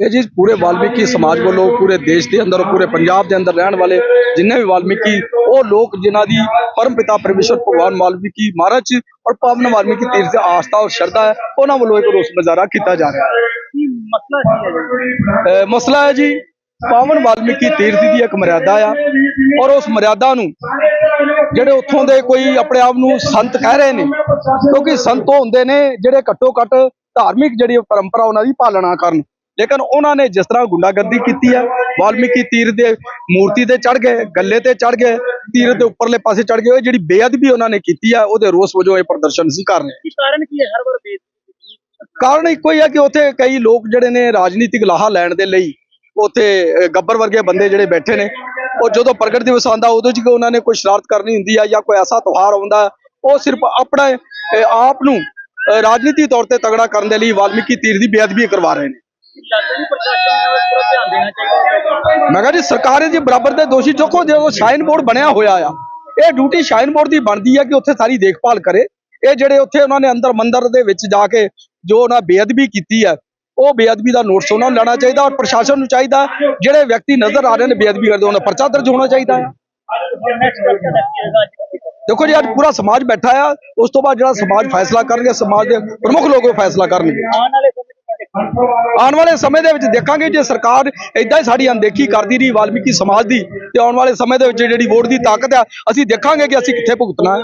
ਇਹ ਜੀ ਪੂਰੇ ਵਾਲਮੀਕੀ ਸਮਾਜ ਵੱਲੋਂ ਪੂਰੇ ਦੇਸ਼ ਦੇ ਅੰਦਰ ਪੂਰੇ ਪੰਜਾਬ ਦੇ ਅੰਦਰ ਰਹਿਣ ਵਾਲੇ ਜਿੰਨੇ ਵੀ ਵਾਲਮੀਕੀ ਉਹ ਲੋਕ ਜਿਨ੍ਹਾਂ ਦੀ ਪਰਮ ਪਿਤਾ ਪਰਮੇਸ਼ਰ ਭਗਵਾਨ ਵਾਲਮੀਕੀ ਮਹਾਰਾਜ ਔਰ ਪਾਵਨ ਵਾਲਮੀਕੀ ਤੀਰਥ ਦੀ ਆਸਥਾ ਔਰ ਸ਼ਰਧਾ ਹੈ ਉਹਨਾਂ ਵੱਲੋਂ ਇੱਕ ਰੋਸ ਮੁਜ਼ਾਹਰਾ ਕੀਤਾ ਜਾ ਰਿਹਾ ਹੈ। ਮਸਲਾ ਕੀ ਹੈ ਮਸਲਾ ਹੈ ਜੀ ਪਾਵਨ ਵਾਲਮੀਕੀ ਤੀਰਥ ਦੀ ਇੱਕ ਮਰਿਆਦਾ ਆ ਔਰ ਉਸ ਮਰਿਆਦਾ ਨੂੰ ਜਿਹੜੇ ਉੱਥੋਂ ਦੇ ਕੋਈ ਆਪਣੇ ਆਪ ਨੂੰ ਸੰਤ ਕਹਿ ਰਹੇ ਨੇ ਕਿਉਂਕਿ ਸੰਤ ਹੁੰਦੇ ਨੇ ਜਿਹੜੇ ਘੱਟੋ ਘੱਟ ਧਾਰਮਿਕ ਜਿਹੜੀ ਪਰੰਪਰਾ ਉਹਨਾਂ ਦੀ ਪਾਲਣਾ ਕਰਨ। ਲੇਕਿਨ ਉਹਨਾਂ ਨੇ ਜਿਸ ਤਰ੍ਹਾਂ ਗੁੰਡਾਗਰਦੀ ਕੀਤੀ ਹੈ ਵਾਲਮੀਕੀ ਤੀਰਥ ਦੇ ਮੂਰਤੀ ਤੇ ਚੜ ਗਏ ਗੱਲੇ ਤੇ ਚੜ ਗਏ ਤੀਰਥ ਦੇ ਉੱਪਰਲੇ ਪਾਸੇ ਚੜ ਗਏ ਜਿਹੜੀ ਬੇਅਦਬੀ ਉਹਨਾਂ ਨੇ ਕੀਤੀ ਹੈ ਉਹਦੇ ਰੋਸ ਵਜੋਂ ਇਹ ਪ੍ਰਦਰਸ਼ਨ ਸੀ ਕਰ ਰਹੇ ਕੀ ਕਾਰਨ ਕੀ ਹੈ? ਹਰ ਵਾਰ ਕਾਰਨ ਇੱਕੋ ਹੀ ਹੈ ਕਿ ਉੱਥੇ ਕਈ ਲੋਕ ਜਿਹੜੇ ਨੇ ਰਾਜਨੀਤਿਕ ਲਾਹਾ ਲੈਣ ਦੇ ਲਈ ਉੱਥੇ ਗੱਬਰ ਵਰਗੇ ਬੰਦੇ ਜਿਹੜੇ ਬੈਠੇ ਨੇ ਉਹ ਜਦੋਂ ਪ੍ਰਗਟ ਦਿਵਸ ਆਉਂਦਾ ਉਦੋਂ ਚ ਉਹਨਾਂ ਨੇ ਕੋਈ ਸ਼ਰਾਰਤ ਕਰਨੀ ਹੁੰਦੀ ਹੈ ਜਾਂ ਕੋਈ ਐਸਾ ਤਿਉਹਾਰ ਆਉਂਦਾ ਉਹ ਸਿਰਫ ਆਪਣੇ ਆਪ ਨੂੰ ਰਾਜਨੀਤੀ ਤੌਰ ਤੇ ਤਗੜਾ ਕਰਨ ਦੇ ਲਈ ਵਾਲਮੀਕੀ ਤੀਰ ਦੀ ਬੇਅਦਬੀ ਕਰਵਾ ਰਹੇ ਨੇ। ਮੈਂ ਕਿਹਾ ਜੀ, ਸਰਕਾਰ ਇਹਦੇ ਬਰਾਬਰ ਦੇ ਦੋਸ਼ੀ ਚੁੱਕੋ ਜਦੋਂ ਸ਼ਾਈਨ ਬੋਰਡ ਬਣਿਆ ਹੋਇਆ ਆ, ਇਹ ਡਿਊਟੀ ਸ਼ਾਈਨ ਬੋਰਡ ਦੀ ਬਣਦੀ ਹੈ ਕਿ ਉੱਥੇ ਸਾਰੀ ਦੇਖਭਾਲ ਕਰੇ। ਇਹ ਜਿਹੜੇ ਉੱਥੇ ਉਹਨਾਂ ਨੇ ਅੰਦਰ ਮੰਦਰ ਦੇ ਵਿੱਚ ਜਾ ਕੇ ਜੋ ਉਹਨਾਂ ਬੇਅਦਬੀ ਕੀਤੀ ਹੈ ਉਹ ਬੇਅਦਬੀ ਦਾ ਨੋਟਿਸ ਉਹਨਾਂ ਨੂੰ ਲੈਣਾ ਚਾਹੀਦਾ ਔਰ ਪ੍ਰਸ਼ਾਸਨ ਨੂੰ ਚਾਹੀਦਾ, ਜਿਹੜੇ ਵਿਅਕਤੀ ਨਜ਼ਰ ਆ ਰਹੇ ਨੇ ਬੇਅਦਬੀ ਕਰਦੇ, ਉਹਨਾਂ ਪਰਚਾ ਦਰਜ ਹੋਣਾ ਚਾਹੀਦਾ। ਹੈ ਦੇਖੋ ਜੀ, ਅੱਜ ਪੂਰਾ ਸਮਾਜ ਬੈਠਾ ਆ, ਉਸ ਤੋਂ ਬਾਅਦ ਜਿਹੜਾ ਸਮਾਜ ਫੈਸਲਾ ਕਰਨਗੇ, ਸਮਾਜ ਦੇ ਪ੍ਰਮੁੱਖ ਲੋਕ ਉਹ ਫੈਸਲਾ ਕਰਨਗੇ। ਆਉਣ ਵਾਲੇ ਸਮੇਂ ਦੇ ਵਿੱਚ ਦੇਖਾਂਗੇ ਜੇ ਸਰਕਾਰ ਇਦਾਂ ਹੀ ਸਾਡੀ ਅਣਦੇਖੀ ਕਰਦੀ ਰਹੀ, ਵਾਲਮੀਕੀ ਸਮਾਜ ਦੀ, ਤੇ ਆਉਣ ਵਾਲੇ ਸਮੇਂ ਦੇ ਵਿੱਚ ਜਿਹੜੀ ਵੋਟ ਦੀ ਤਾਕਤ ਆ, ਅਸੀਂ ਦੇਖਾਂਗੇ ਕਿ ਅਸੀਂ ਕਿੱਥੇ ਭੁਗਤਣਾ ਹੈ।